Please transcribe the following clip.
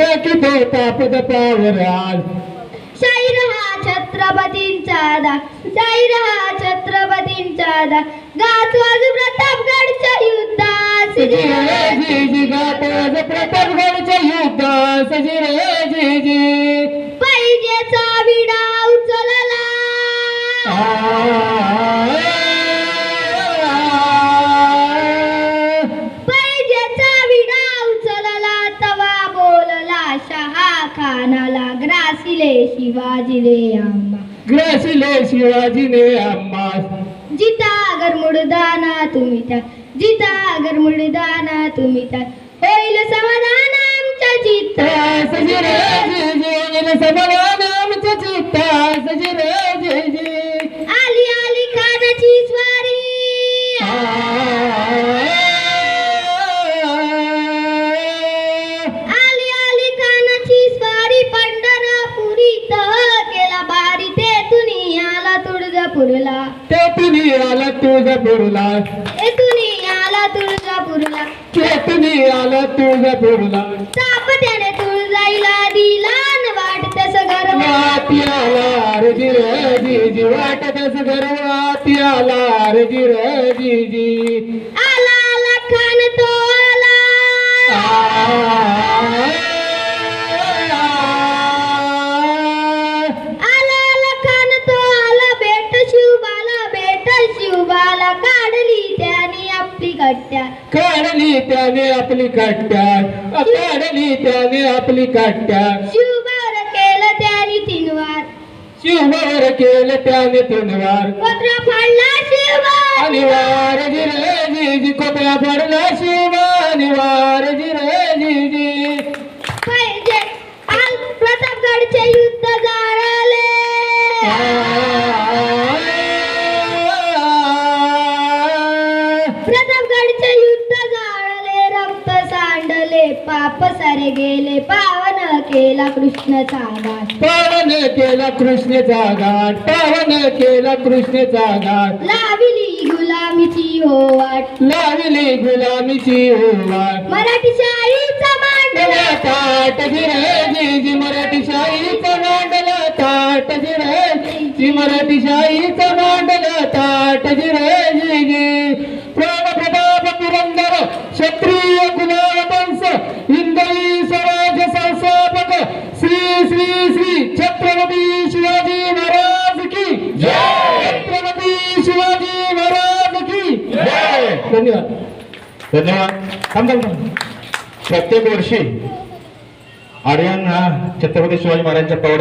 टाकीतो तापद power आज शाहीर हा छत्रपतींचा दा शाहीर हा छत्रपतींचा दा गातो आज प्रतापगडच्या युद्धात जी जी गातो प्रतापगडच्या युद्धात सजी रे जी जी. पाहिजेचा विडा उचलला. शिवाजीले आंबा ग्रासिले शिवाजीने आम्हास जिता अगर मुडदाना तुम्ही त्या जिता अगर मुडदाना तुम्ही त्या होईल समाधान आमच्या चित्त सजी रे जी जी समाधान तुळजापूरला ते तुम्ही आला तुळजापूरला? येथुनी आला तुळजापूरला? तुम्ही आला तुळजापूरला? साप त्याने तुळजाईला दिला न वाट तस गर्व वाती आला रे जी रे जी जी गर्वाती आला रे जी रे जी जी आला आला खान तो आला. काढली त्याने आपली काट्या. काढली त्याने आपली काट्या. शिवबावर केलं त्याने तीन वार शिववर केलं त्याने तुनवार. पत्र फाडला शिवबा अनिवार जी रे जी जी कोपऱ्या पडला शिव अनिवार जी सांडले पाप सारे गेले पावन केला कृष्णचा घाट. पावन केला कृष्णेचा घाट पावन केला कृष्णेचा घाट. लाविली गुलामीची हो वाट. लावली गुलामीची वाट. मराठी शाहीचा मांडला. ताट गिरे जी जी मराठी शाहीचा मांडला. ताट गिरे जी मराठी शाहीचा मांडला. ताट गिरे धन्यवाद. धन्यवाद. थांब प्रत्येक वर्षी आर्यन हा छत्रपती शिवाजी महाराजांच्या पावड्या